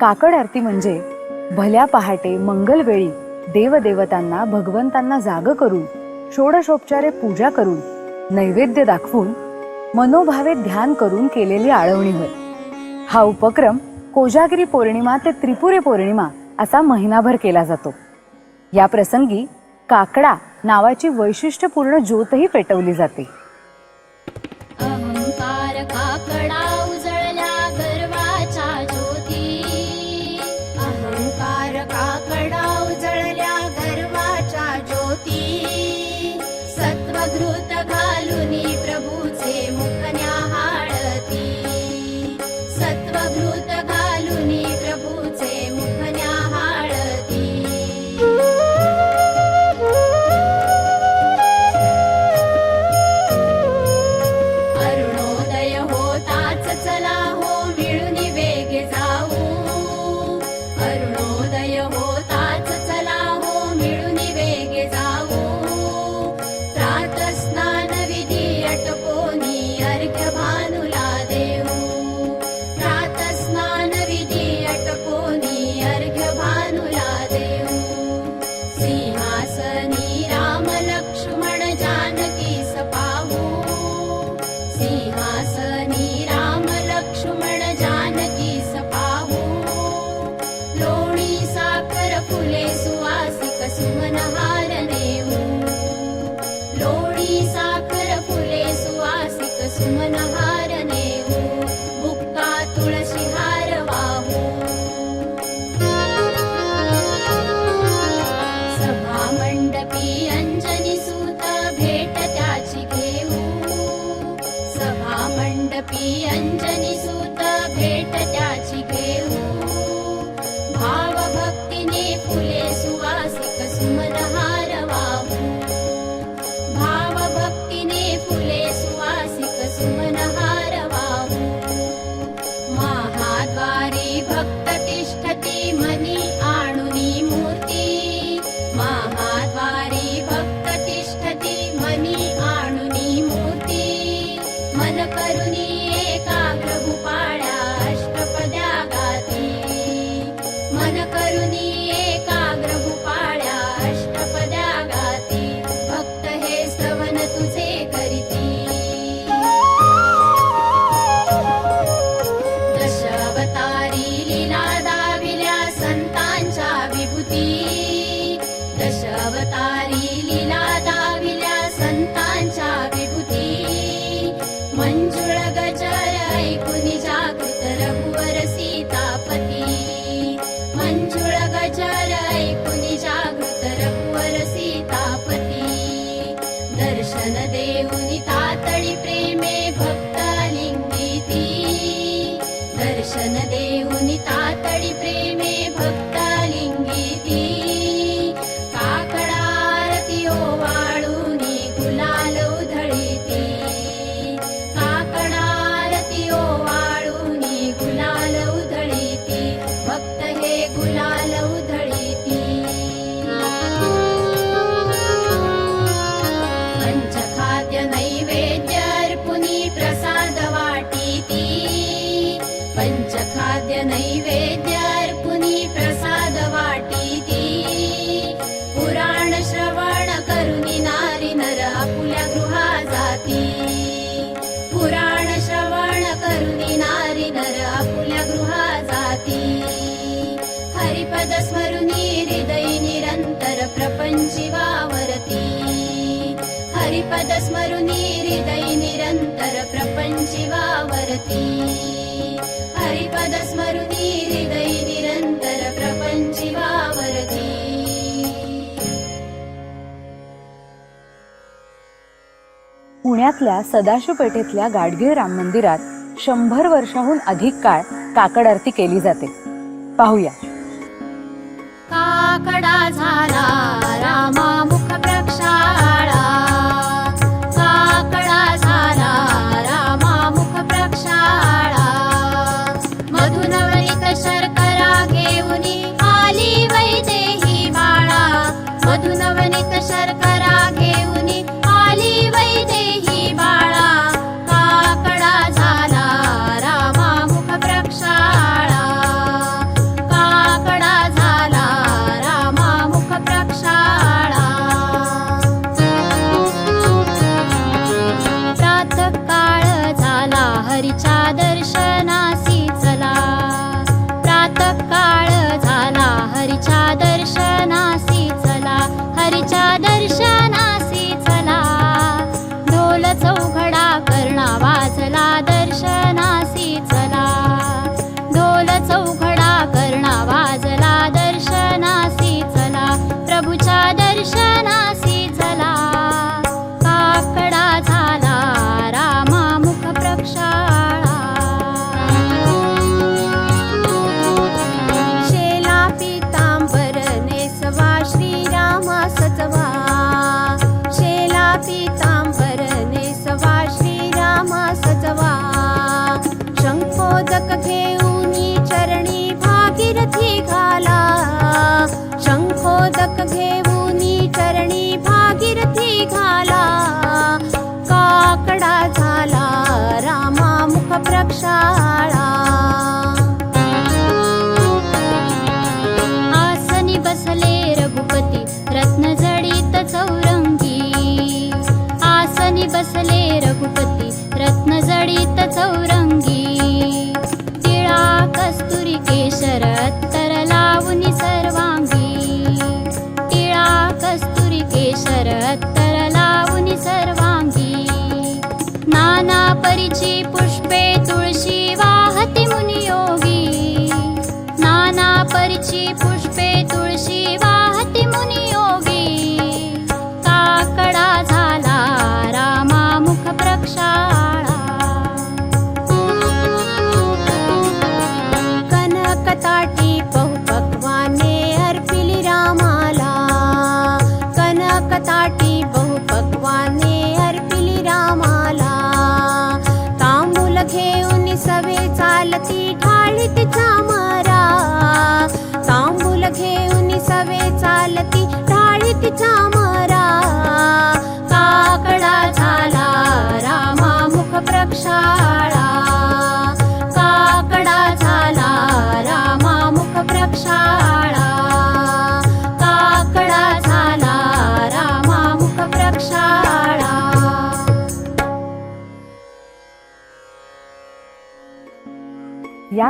काकड आरती म्हणजे भल्या पहाटे मंगलवेळी देवदेवतांना भगवंतांना जाग करून षोडशोपचारे पूजा करून नैवेद्य दाखवून मनोभावे ध्यान करून केलेली आळवणी होय. हा उपक्रम कोजागिरी पौर्णिमा ते त्रिपुरे पौर्णिमा असा महिनाभर केला जातो. या प्रसंगी काकडा नावाची वैशिष्ट्यपूर्ण ज्योतही पेटवली जाते. काकडा आपुल्या गृहा जाती पुराण श्रवण करुणी नारी नर आपुल्या गृहा जाती करु हरिपदस्मरुनी हृदयि निरन्तर प्रपञ्ची हरिपद हरिपदस्मरुनी हृदयि निरन्तर प्रपञ्ची वावरती। हरिपद पुण्यातल्या सदाशिव पेठेतल्या गाडगीळ राम मंदिरात शंभर वर्षाहून अधिक काळ काकड आरती केली जाते. पाहूया. काकडा झाला रामा नाना परिची पुष्पे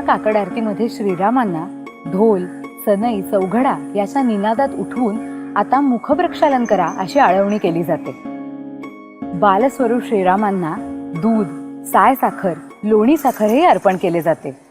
या काकड आरतीमध्ये श्रीरामांना ढोल सनई चौघडा याच्या निनादात उठवून आता मुखप्रक्षालन करा अशी आळवणी केली जाते. बालस्वरूप श्रीरामांना दूध साय साखर लोणी साखर हे अर्पण केले जाते.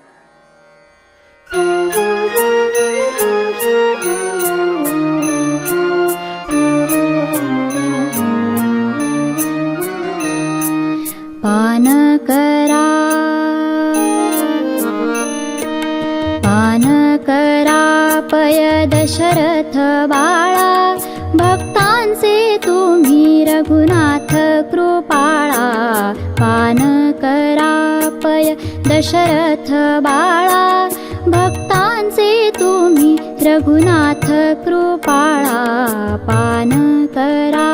जय दशरथ बाळा भक्तांचे तुम्ही रघुनाथ कृपाळा. पान करापय दशरथ बाळा भक्तांचे तुम्ही रघुनाथ कृपाळा. पान करा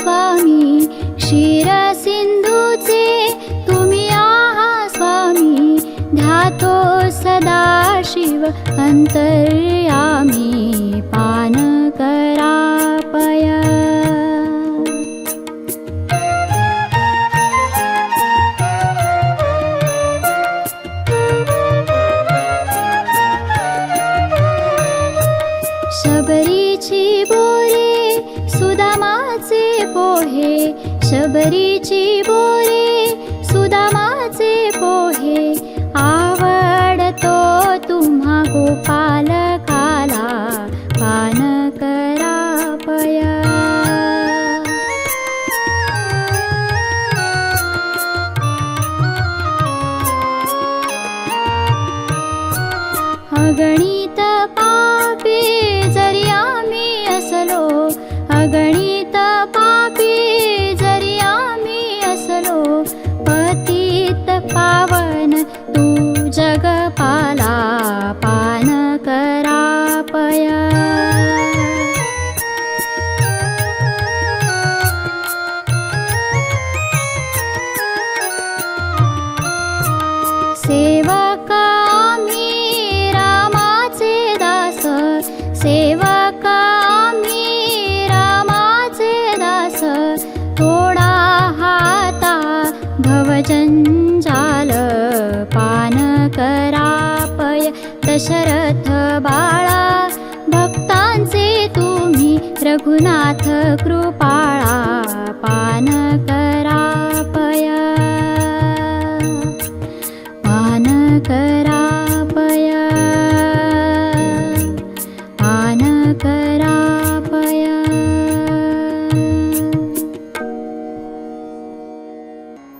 स्वामी क्षीर तुम्ही आहा स्वामी ध्यातो सदा शिव अंतर्यामी पान ಗಣಿ रघुनाथ कृपाळा पान करा पया। पान करा पया। पान करा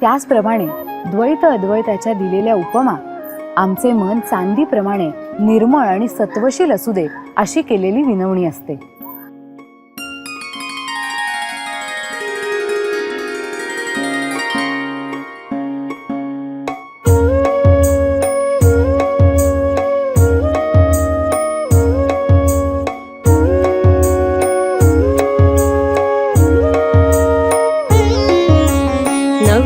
त्याचप्रमाणे द्वैत अद्वैताच्या दिलेल्या उपमा आमचे मन चांदीप्रमाणे निर्मळ आणि सत्वशील असू दे अशी केलेली विनवणी असते.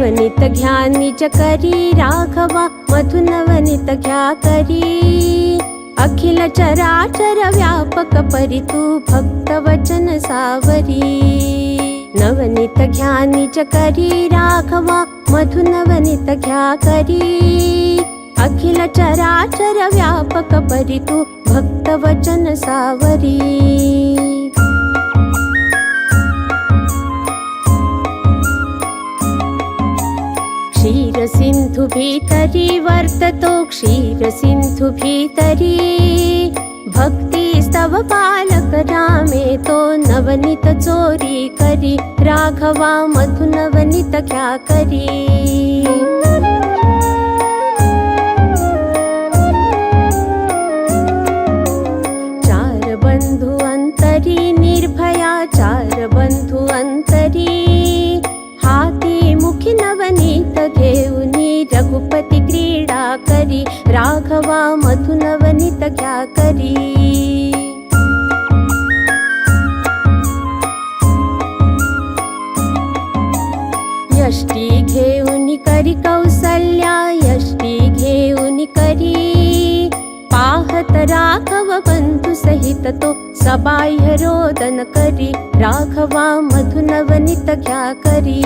नवनीत घ्या निज करी राघवा नवनीत घ्या करी अखिल चराचर व्यापक परी तू भक्त वचन सावरी। नवनीत घ्या निज करी राघवा नवनीत घ्या करी अखिल चराचर व्यापक परी तू भक्त वचन सावरी क्षीरसिन्धुभीतरी वर्ततो क्षीरसिन्धुभीतरी। भक्तिस्तव पालक रामेतो नवनित चोरी करी। करि राघवामधु नवनित क्याकरी क्रीडा करी राघवा मधु नवनीत क्या करी यष्टी घेऊन करी कौसल्या यष्टी घेऊन करी। पाहत राघव बंधू सहित तो सबाह्य रोदन करी। राघवा मधु नवनीत घ्या करी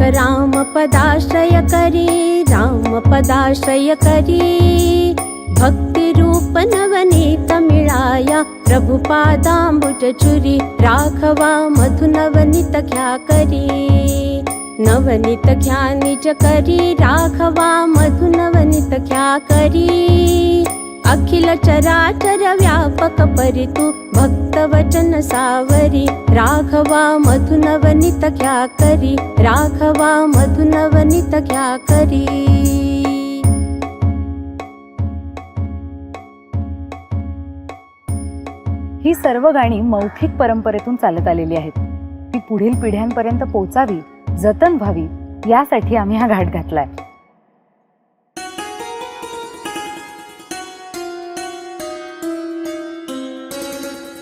राम पदाशय करि राम पदाशय करि भक्तिरूप नवनीतमिळाया मधुनवनित छुरि राघवा मधुनवनितख्या करि नवनितख्यानिज करि राघवा मधुनवनितख्या करि अखिल चराचर व्यापक परितु भक्तवचन भक्त वचन सावरी। राघवा मधु घ्या करी राघवा मधु घ्या करी ही सर्व गाणी मौखिक परंपरेतून चालत आलेली आहेत. ती पुढील पिढ्यांपर्यंत पोचावी जतन व्हावी यासाठी आम्ही हा घाट घातलाय.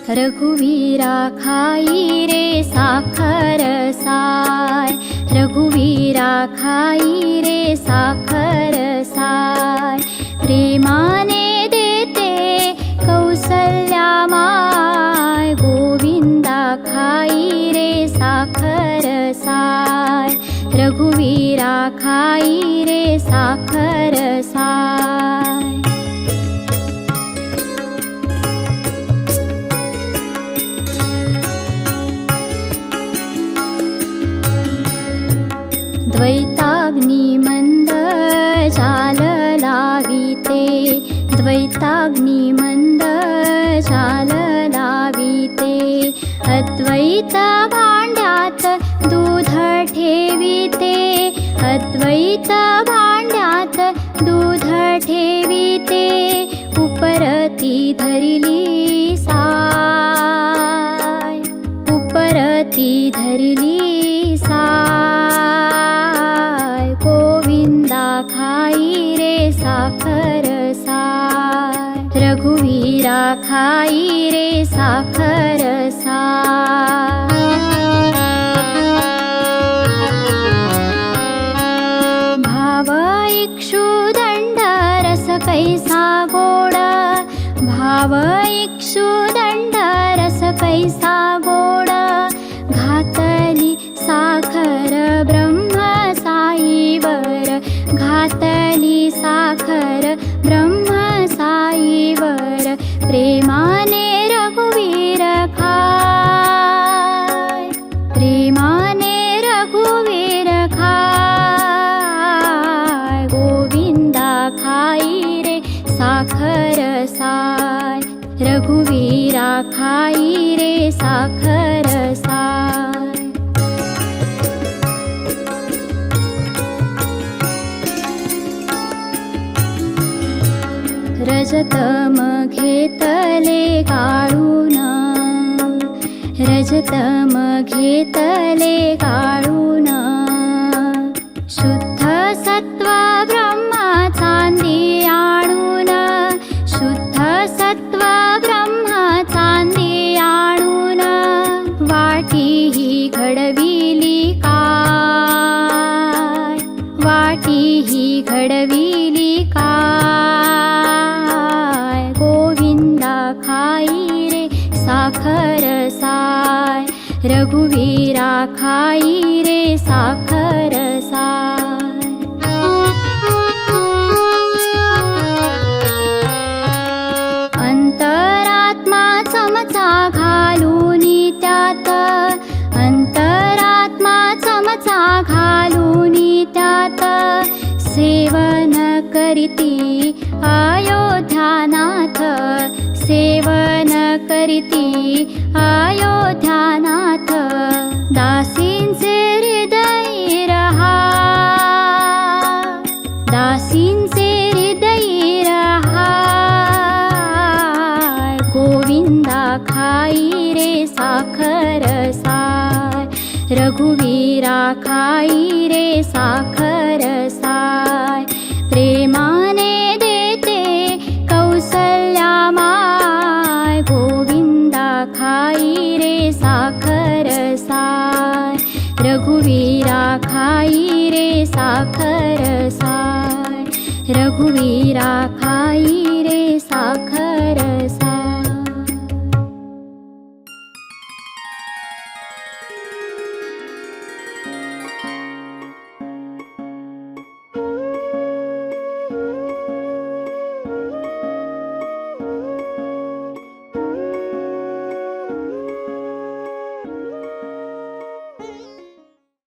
रघुवीरा खाई रे साखर साय रघुवीरा खाई रे साखर साय प्रेमाने देते कौसल्या माय. गोविंदा खाई रे साखर साय रघुवीरा खाई रे साखर साय द्वैताग्निमन्द जाल अद्वैत भांड्यात दूध ठेविते. अद्वैत भांड्यात खाई रे साखर सा। भाव इक्षुदंड रस कैसा गोड। भाव इक्षुदंड रस कैसा रजत मेले काडु न रजतम काडुना शुद्ध सत्त्व आणून शुद्ध सत्व ब्रह्मतानि आणून वाटी ही घडविली काय? वाटी ही घडविली काय? साखर साय रघुवीरा खाई रे साखर साय. अंतरात्मा चमचा घालून त्यात अंतरात्मा चमचा घालून त्यात सेवन करीती आ करीती अयोध्यानाथ. दासींचे हृदय रहा. दासींचे हृदय रहा. गोविंदा खाई रे साखर साय. रघुवीरा खाई रे साखर साय. साखर साय. रघुवीरा खाई रे साखर साय. रघुवीरा खाई